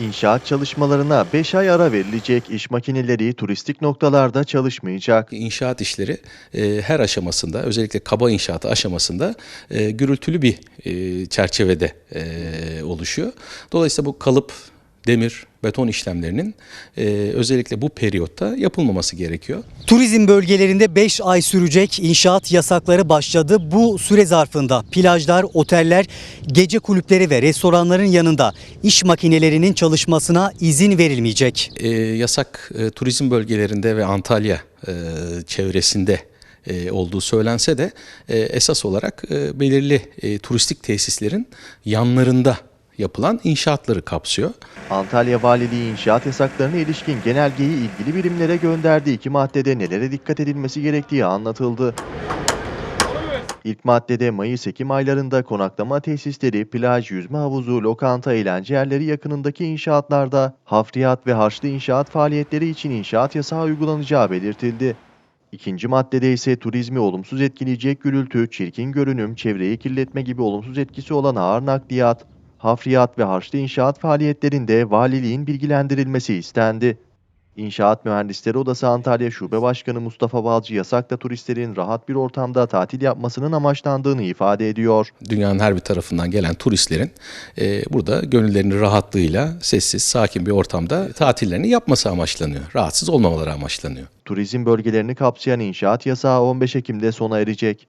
İnşaat çalışmalarına 5 ay ara verilecek. İş makineleri turistik noktalarda çalışmayacak. İnşaat işleri e, her aşamasında özellikle kaba inşaatı aşamasında e, gürültülü bir e, çerçevede e, oluşuyor. Dolayısıyla bu kalıp, demir, beton işlemlerinin e, özellikle bu periyotta yapılmaması gerekiyor. Turizm bölgelerinde 5 ay sürecek inşaat yasakları başladı. Bu süre zarfında plajlar, oteller, gece kulüpleri ve restoranların yanında iş makinelerinin çalışmasına izin verilmeyecek. E, yasak e, turizm bölgelerinde ve Antalya e, çevresinde e, olduğu söylense de e, esas olarak e, belirli turistik tesislerin yanlarında yapılan inşaatları kapsıyor. Antalya Valiliği inşaat yasaklarına ilişkin genelgeyi ilgili birimlere gönderdi. İki maddede nelere dikkat edilmesi gerektiği anlatıldı. İlk maddede Mayıs-Ekim aylarında konaklama tesisleri, plaj, yüzme havuzu, lokanta, eğlence yerleri yakınındaki inşaatlarda hafriyat ve harçlı inşaat faaliyetleri için inşaat yasağı uygulanacağı belirtildi. İkinci maddede ise turizmi olumsuz etkileyecek gürültü, çirkin görünüm, çevreyi kirletme gibi olumsuz etkisi olan ağır nakliyat, hafriyat ve harçlı inşaat faaliyetlerinde valiliğin bilgilendirilmesi istendi. İnşaat Mühendisleri Odası Antalya Şube Başkanı Mustafa Balcı yasakla turistlerin rahat bir ortamda tatil yapmasının amaçlandığını ifade ediyor. dünyanın her bir tarafından gelen turistlerin e, burada gönüllerinin rahatlığıyla sessiz, sakin bir ortamda tatillerini yapması amaçlanıyor. Rahatsız olmamaları amaçlanıyor. Turizm bölgelerini kapsayan inşaat yasağı 15 Ekim'de sona erecek.